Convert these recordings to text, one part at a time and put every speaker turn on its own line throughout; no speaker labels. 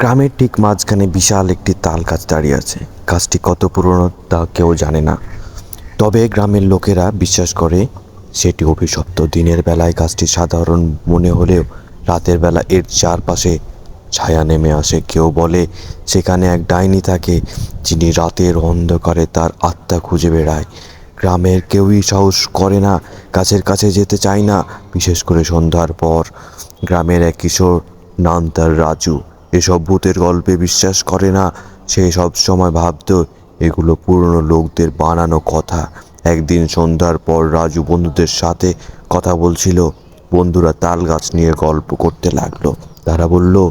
গ্রামের ঠিক মাঝখানে বিশাল একটি তাল গাছ দাঁড়িয়ে আছে। গাছটি কত পুরনো তা কেউ জানে না। তবে গ্রামের লোকেরা বিশ্বাস করে, সেটি অভিশপ্ত। দিনের বেলায় গাছটি সাধারণ মনে হলেও রাতের বেলা এর চারপাশে ছায়া নেমে আসে। কেউ বলে, সেখানে এক ডাইনি থাকে, যিনি রাতের অন্ধকারে তার আত্মা খুঁজে বেড়ায়। গ্রামের কেউই সাহস করে না, গাছের কাছে যেতে চায় না। বিশেষ করে সন্ধ্যার পর গ্রামের এক কিশোর, নাম তার রাজু। এসব ভূতের গল্পে বিশ্বাস করে না। সে সব সময় ভাবতো, এগুলো পুরনো লোকদের বানানো কথা। একদিন সন্ধ্যার পর রাজু বন্ধুদের সাথে কথা বলছিল। বন্ধুরা তাল গাছ নিয়ে গল্প করতে লাগল। তারা বলল,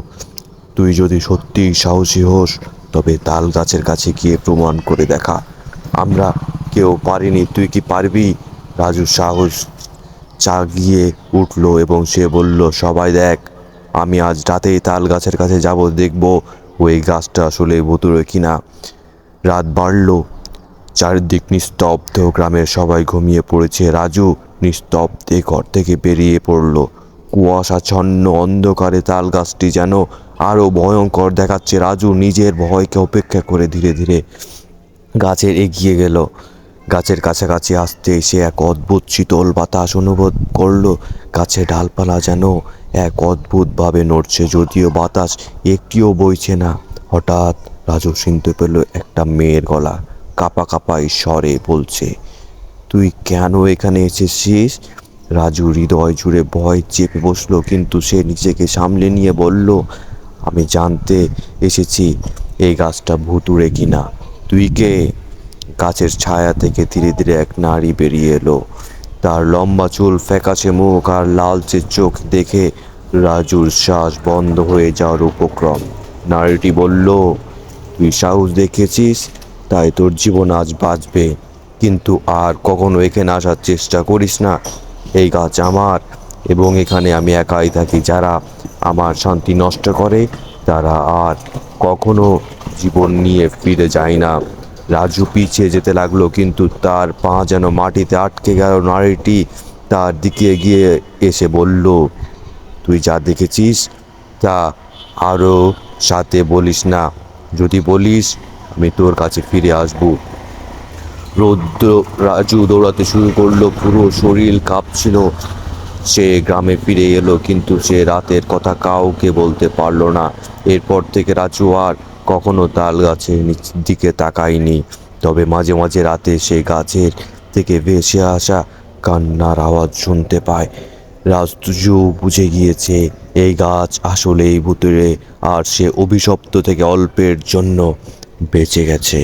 তুই যদি সত্যিই সাহসী হোস, তবে তাল গাছের কাছে গিয়ে প্রমাণ করে দেখা। আমরা কেউ পারিনি, তুই কি পারবি? রাজু সাহস চাগিয়ে উঠল এবং সে বলল, সবাই দেখ আমি আজ রাতেই তাল গাছের কাছে যাব, দেখব ওই গাছটা আসলে ভুতুরে কিনা। রাত বাড়ল, চারিদিক নিস্তব্ধ, গ্রামের সবাই ঘুমিয়ে পড়েছে। রাজু নিস্তব্ধে ঘর থেকে বেরিয়ে পড়ল। কুয়াশাচ্ছন্ন অন্ধকারে তাল গাছটি যেন আরও ভয়ঙ্কর দেখাচ্ছে। রাজু নিজের ভয়কে উপেক্ষা করে ধীরে ধীরে গাছের এগিয়ে গেল। গাছের কাছাকাছি আসতে সে এক অদ্ভুত শীতল বাতাস অনুভব করল। গাছে ডালপালা যেন এক অদ্ভুতভাবে নড়ছে, যদিও বাতাস একটিও বইছে না। হঠাৎ রাজু শুনতে পেল একটা মেয়ের গলা, কাপা কাপা স্বরে বলছে, তুই কেন এখানে এসেছিস? রাজু হৃদয় জুড়ে ভয় চেপে বসল, কিন্তু সে নিজেকে সামলে নিয়ে বলল, আমি জানতে এসেছি, এই গাছটা ভুতুরে কিনা। তুই কে? গাছের ছায়া থেকে ধীরে ধীরে এক নারী বেরিয়ে এলো। তার লম্বা চুল ফ্যাকাশে মুখ আর লালচে চোখ দেখে রাজুর শ্বাস বন্ধ হয়ে যাওয়ার উপক্রম। নারীটি বলল, তুই সাহস দেখেছিস? তাই তোর জীবন আজ বাঁচবে। কিন্তু আর কখনো এখানে আসার চেষ্টা করিস না। এই গাছ আমার এবং এখানে আমি একাই থাকি। যারা আমার শান্তি নষ্ট করে, তারা আর কখনো জীবন নিয়ে ফিরে যায় না। রাজু পিছিয়ে যেতে লাগল, কিন্তু তার পা যেন মাটিতে আটকে গেল। নারীটি তার দিকে এগিয়ে এসে বলল, তুই যা দেখেছিস তা আরও সাথে বলিস না। যদি বলিস, আমি তোর কাছে ফিরে আসব। রৌদ্র রাজু দৌড়াতে শুরু করল, পুরো শরীর কাঁপছিল। সে গ্রামে ফিরে এলো, কিন্তু সে রাতের কথা কাউকে বলতে পারল না। এরপর থেকে রাজু আর কখনো তাল গাছের নিচের দিকে তাকায়নি, তবে মাঝে মাঝে রাতে সেই গাছের থেকে ভেসে আসা কান্নার আওয়াজ শুনতে পায়। রাজু বুঝে গিয়েছে, এই গাছ আসলে এই ভুতুরে, আর সে অভিশপ্ত থেকে অল্পের জন্য বেঁচে গেছে।